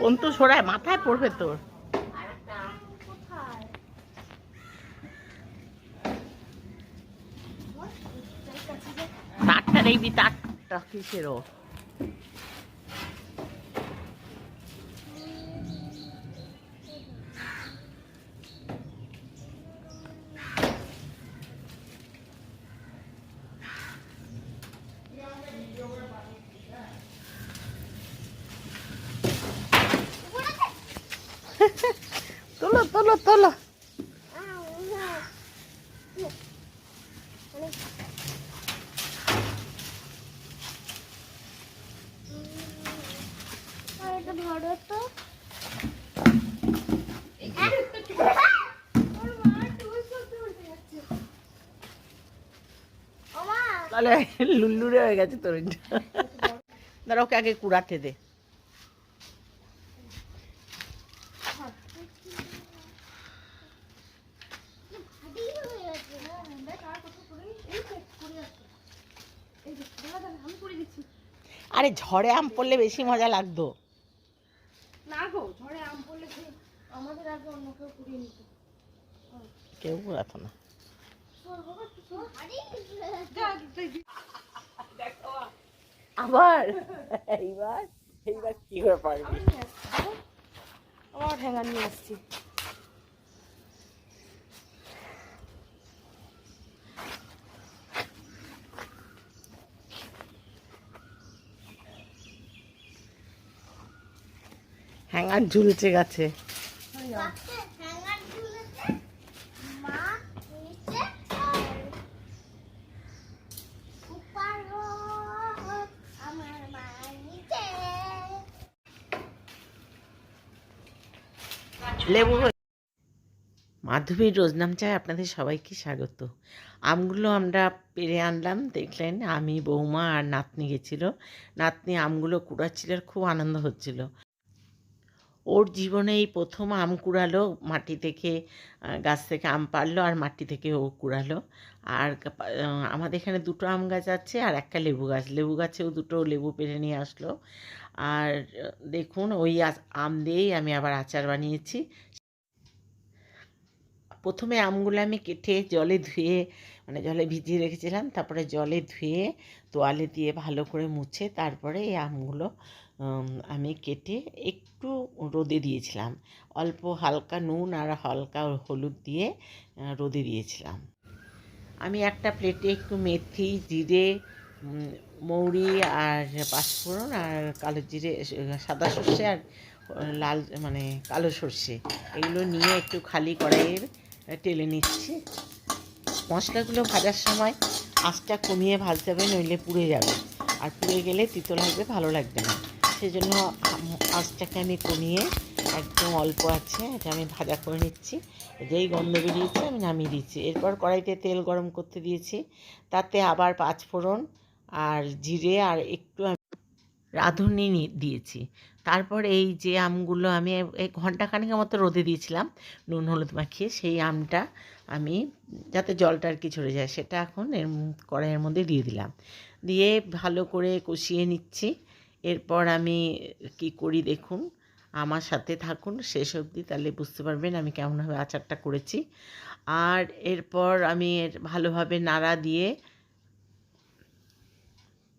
পন্তু সরায় মাথায় পড়বে তোর। তারটা দেখবি তারটা কিসেরও তোলো তোলো। ধরো ওমা তাহলে লুল্লুরে হয়ে গেছে তোর দাঁড়া ওকে আগে কুড়াতে দে ভারী হয়ে গেছে হ্যাঁ দেখ আর কত করে এই দেখ করে আছে এই দেখ দাদা দাদা আমি করে দিচ্ছি আরে ঝড়ে আম পড়লে বেশি মজা লাগতো। না গো ঝড়ে আম পড়লে আমাদের আগে অন্য কেউ কুড়িয়ে নিত। কেউ কুড়াতো না। আবার? এইবার? এইবার কি করে পারবি আমার ঠেঙ্গা নিয়ে এসছি হ্যাঙ্গার ঝুলছে গাছে। লেবু মাধবীর রোজনাম চায় আপনাদের সবাইকে স্বাগত। আমগুলো আমরা পেরে আনলাম, দেখলেন আমি বৌমা আর নাতনি গেছিল। নাতনি আমগুলো কুড়াচ্ছিল খুব আনন্দ হচ্ছিল। ওর জীবনে এই প্রথম আম কুড়ালো, মাটি থেকে গাছ থেকে আম পারল আর মাটি থেকে ও কুড়ালো। আর আমাদের এখানে দুটো আম গাছ আছে আর একটা লেবু গাছ। লেবু গাছেও দুটো লেবু পেরে নিয়ে আসলো। আর, দেখুন, ওই আম দিয়েই আমি আবার আচার বানিয়েছি। প্রথমে আমগুলো আমি কেটে জলে ধুয়ে মানে জলে ভিজিয়ে রেখেছিলাম, তারপরে জলে ধুয়ে তোয়ালে দিয়ে ভালো করে মুছে তারপরে এই আমগুলো আমি কেটে একটু রোদে দিয়েছিলাম। অল্প হালকা নুন আর হালকা হলুদ দিয়ে রোদে দিয়েছিলাম। আমি একটা প্লেটে একটু মেথি, জিরে মৌরি আর পাঁচফোড়ন আর কালো জিরে, সাদা সর্ষে আর লাল মানে কালো সর্ষে। এগুলো নিয়ে একটু খালি কড়াইয়ের টেলে নিচ্ছি। মশলাগুলো ভাজার সময় আঁচটা কমিয়ে ভাজতে হবে, নইলে পুড়ে যাবে। আর পুড়ে গেলে তিতো লাগবে, ভালো লাগবে না। সেজন্য আঁচটাকে আমি কমিয়ে একদম অল্প আছে, এটা আমি ভাজা করে নিচ্ছি। যেই গন্ধ বেরিয়েছে, আমি নামিয়ে দিচ্ছি। এরপর কড়াইতে তেল গরম করতে দিয়েছি। তাতে আবার পাঁচ ফোড়ন আর জিরে আর একটু রাঁধুনি দিয়েছি। তারপর এই যে আমগুলো আমি এই ঘন্টাখানেকের মতো রোদে দিয়েছিলাম, নুন, হলুদ মাখিয়ে সেই আমটা আমি যাতে জলটা আর কি ঝরে যায় সেটা এখন এর কড়াইয়ের মধ্যে দিয়ে দিলাম। দিয়ে ভালো করে কষিয়ে নিচ্ছি। এরপর আমি কি করি দেখুন, আমার সাথে থাকুন, শেষ অবধি তাহলে বুঝতে পারবেন আমি কেমনভাবে আচারটা করেছি। আর এরপর আমি এর ভালোভাবে নাড়া দিয়ে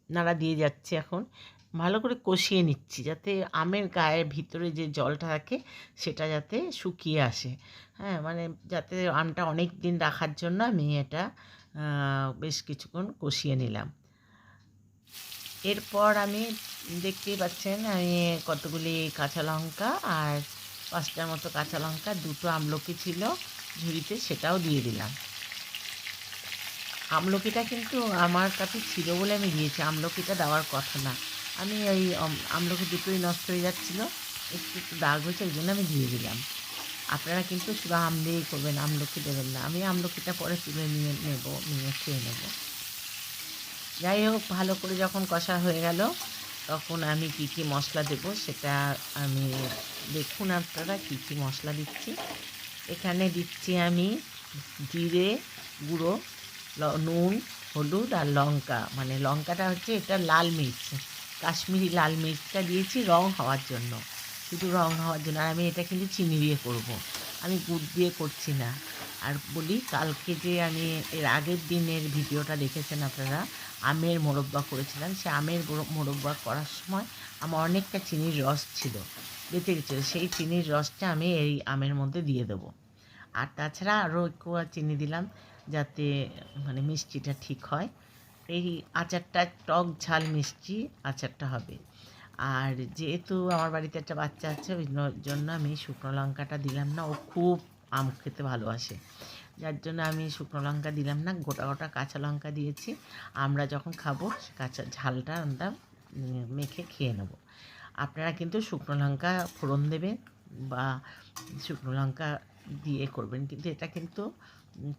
নাড়া দিয়ে যাচ্ছি এখন। ভালো করে কষিয়ে নিচ্ছি যাতে আমের গায়ের ভিতরে যে জলটা থাকে সেটা যাতে শুকিয়ে আসে। হ্যাঁ মানে যাতে আমটা অনেক দিন রাখার জন্য আমি এটা বেশ কিছুক্ষণ কষিয়ে নিলাম। এরপর আমি দেখতেই পাচ্ছেন আমি কতগুলি কাঁচা লঙ্কা আর পাঁচটার মতো কাঁচা লঙ্কা, দুটো আমলকি ছিল ঝুড়িতে সেটাও দিয়ে দিলাম। আমলকিটা কিন্তু আমার কাছে ছিল বলে আমি দিয়েছি, আমলকিটা দেওয়ার কথা না। আমি ওই আম- আমলকি দুটোই নষ্ট হয়ে যাচ্ছিল। একটু একটু দাগ হয়েছে, ওই জন্য আমি দিয়ে দিলাম। আপনারা কিন্তু শুধু আম দিয়েই করবেন, আমলকি দেবেন না। আমি আমলকিটা পরে তুলে নিয়ে নেব, নিয়ে খেয়ে নেব। যাই হোক, ভালো করে যখন কষা হয়ে গেল, তখন আমি কি কি মশলা দেব সেটা আমি দেখুন আপনারা কি কি মশলা দিচ্ছি। এখানে দিচ্ছি আমি জিরে গুঁড়ো নুন, হলুদ আর লঙ্কা। মানে লঙ্কাটা হচ্ছে এটা লাল মির্চ। কাশ্মীরি লাল মির্চটা দিয়েছি রং হওয়ার জন্য। শুধু রং হওয়ার জন্য। আর আমি এটা কিন্তু চিনি দিয়ে করব। আমি গুড় দিয়ে করছি না। আর বলি, কালকে যে আমি এর আগের দিনের ভিডিওটা দেখেছেন আপনারা, আমের মোরব্বা করেছিলাম। সে আমের মোরব্বা করার সময় আমার অনেকটা চিনির রস ছিল, বেঁচে গেছিল। সেই চিনির রসটা আমি এই আমের মধ্যে দিয়ে দেবো। আর তাছাড়া আরও একটু চিনি দিলাম, যাতে মানে মিষ্টিটা ঠিক হয়। এই আচারটা টক ঝাল মিষ্টি আচারটা হবে। আর যেহেতু আমার বাড়িতে একটা বাচ্চা আছে, ওই জন্য আমি শুকনো লঙ্কাটা দিলাম না। ও খুব আম খেতে ভালোবাসে। যার জন্য আমি শুকনো লঙ্কা দিলাম না, গোটা গোটা কাঁচা লঙ্কা দিয়েছি। আমরা যখন খাব কাঁচা ঝালটা আমরা মেখে খেয়ে নেব। আপনারা কিন্তু শুকনো লঙ্কা ফোড়ন দেবেন বা শুকনো লঙ্কা দিয়ে করবেন। কিন্তু এটা কিন্তু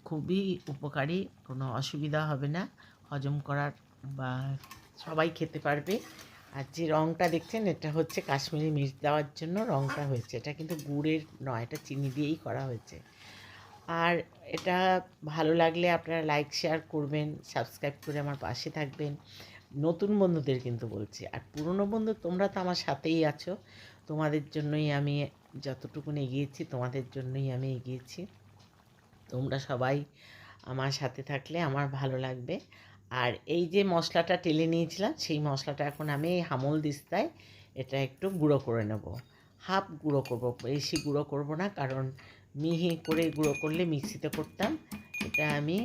খুবই উপকারী, কোনো অসুবিধা হবে না। হজম করার বা সবাই খেতে পারবে। আর যে রঙটা দেখছেন, এটা হচ্ছে কাশ্মীরি মির্চ দেওয়ার জন্য রঙটা হয়েছে। এটা কিন্তু গুড়ের নয়, এটা চিনি দিয়েই করা হয়েছে। আর এটা ভালো লাগলে আপনারা লাইক শেয়ার করবেন সাবস্ক্রাইব করে আমার পাশে থাকবেন। নতুন বন্ধুদের কিন্তু বলছি। আর পুরনো বন্ধু, তোমরা তো আমার সাথেই আছো। তোমাদের জন্যই আমি যতটুকুন এগিয়েছি, তোমাদের জন্যই আমি এগিয়েছি। তোমরা সবাই আমার সাথে থাকলে আমার ভালো লাগবে। আর এই যে মশলাটা টেলে নিয়েছিলাম, সেই মশলাটা এখন আমি এই হামল দিস্তায় এটা একটু গুঁড়ো করে নেব। হাফ গুঁড়ো করব, বেশি গুঁড়ো করব না, কারণ মিহি করে গুঁড়ো করলে মিক্সিতে করতাম। এটা আমি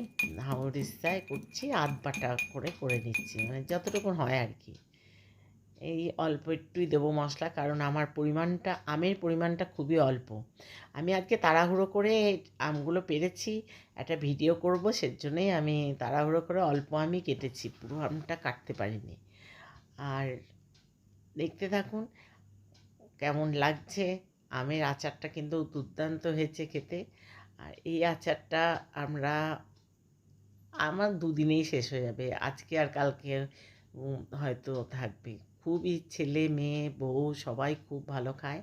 হামল দিস্তায় করছি, আধ বাটা করে করে নিচ্ছি মানে যতটুকু হয় আর কি। এই অল্প একটুই দেবো মশলা, কারণ আমার পরিমাণটা, আমের পরিমাণটা খুবই অল্প। আমি আজকে তাড়াহুড়ো করে আমগুলো পেরেছি, একটা ভিডিও করব, সেজন্যই আমি তাড়াহুড়ো করে অল্প আমি কেটেছি, পুরো আমটা কাটতে পারিনি। আর দেখতে থাকুন, কেমন লাগছে, আমের আচারটা কিন্তু দুর্দান্ত হয়েছে খেতে। আর এই আচারটা আমরা, আমার দুদিনেই শেষ হয়ে যাবে, আজকে আর কালকে হয়তো থাকবে। খুবই ছেলে, মেয়ে, বউ, সবাই খুব ভালো খায়।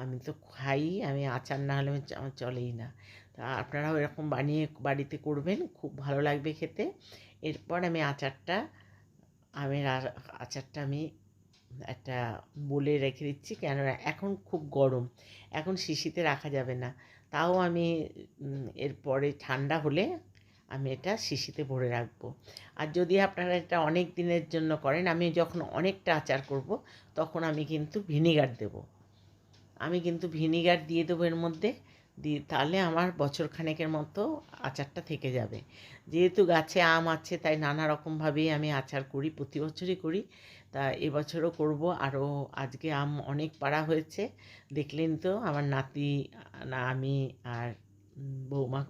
আমি তো খাই, আমি আচার না হলে আমার চলেই না। তা আপনারাও এরকম বানিয়ে বাড়িতে করবেন, খুব ভালো লাগবে খেতে। এরপর আমি আচারটা আমের আচারটা আমি একটা বলে রেখে দিচ্ছি, কেননা এখন খুব গরম। এখন শিশিতে রাখা যাবে না। তাও আমি এরপরে ঠান্ডা হলে আমি এটা শিশিতে ভরে রাখব। আর যদি আপনারা এটা অনেক দিনের জন্য করেন, আমি যখন অনেকটা আচার করব, তখন আমি কিন্তু ভিনিগার দেব। আমি কিন্তু ভিনিগার দিয়ে দেবো এর মধ্যে, দিয়ে তাহলে আমার বছর খানেকের মতো আচারটা থেকে যাবে। যেহেতু গাছে আম আছে, তাই নানা রকমভাবেই আমি আচার করি, প্রতি বছরই করি। তা এবছরও করব। আরও আজকে আম অনেক পাড়া হয়েছে। দেখলেন তো, আমার নাতি আমি আর বৌমা